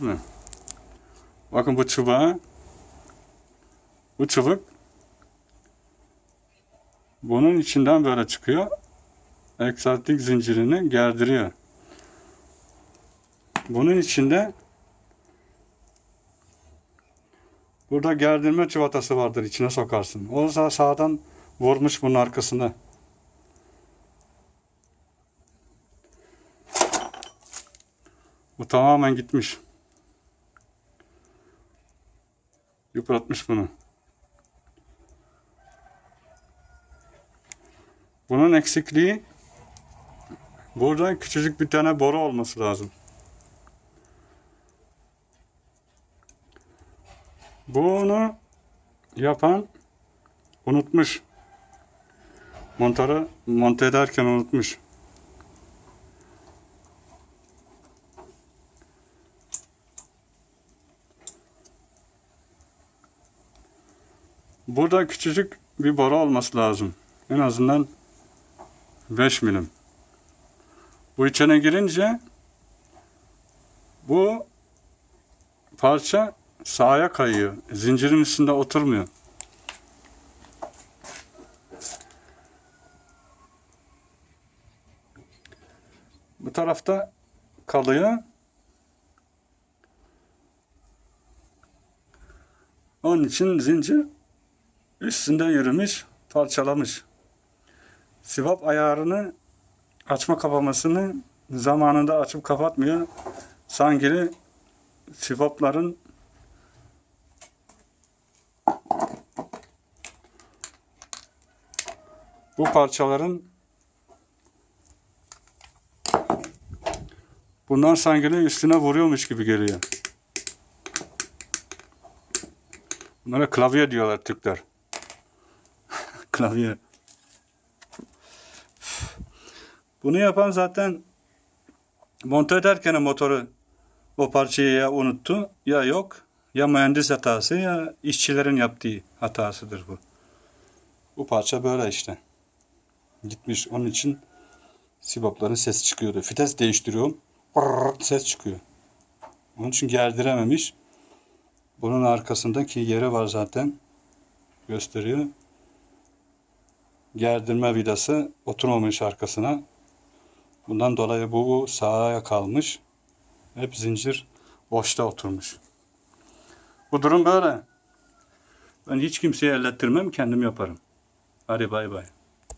Gördünüz? Bakın bu çubuğa bu çubuk bunun içinden böyle çıkıyor. Eksaltik zincirini gerdiriyor. Bunun içinde burada gerdirme çuvatası vardır. içine sokarsın. O sağ sağdan vurmuş bunun arkasına. Bu tamamen gitmiş. Yıpratmış bunu. Bunun eksikliği burada küçücük bir tane boru olması lazım. Bunu yapan unutmuş. Montarı monte ederken unutmuş. Burada küçücük bir boru olması lazım. En azından 5 milim. Bu içine girince bu parça sağa kayıyor. Zincirin üstünde oturmuyor. Bu tarafta kalıyor. Onun için zincir üstünde yürümüş, parçalamış. Sivap ayarını açma kapamasını zamanında açıp kapatmıyor. Sanki sivapların bu parçaların bunlar sanki üstüne vuruyormuş gibi geliyor. Bunlara klavye diyorlar Türkler. Klavye. Bunu yapan zaten monte ederken motoru o parçayı ya unuttu ya yok ya mühendis hatası ya işçilerin yaptığı hatasıdır bu. Bu parça böyle işte. Gitmiş. Onun için sibopların ses çıkıyordu. Fites değiştiriyorum. Ses çıkıyor. Onun için gerdirememiş. Bunun arkasındaki yeri var zaten. Gösteriyor. Gerdirme vidası oturmamış arkasına. Bundan dolayı bu sağa kalmış. Hep zincir boşta oturmuş. Bu durum böyle. Ben hiç kimseye ellettirmem, kendim yaparım. Hadi bay bay.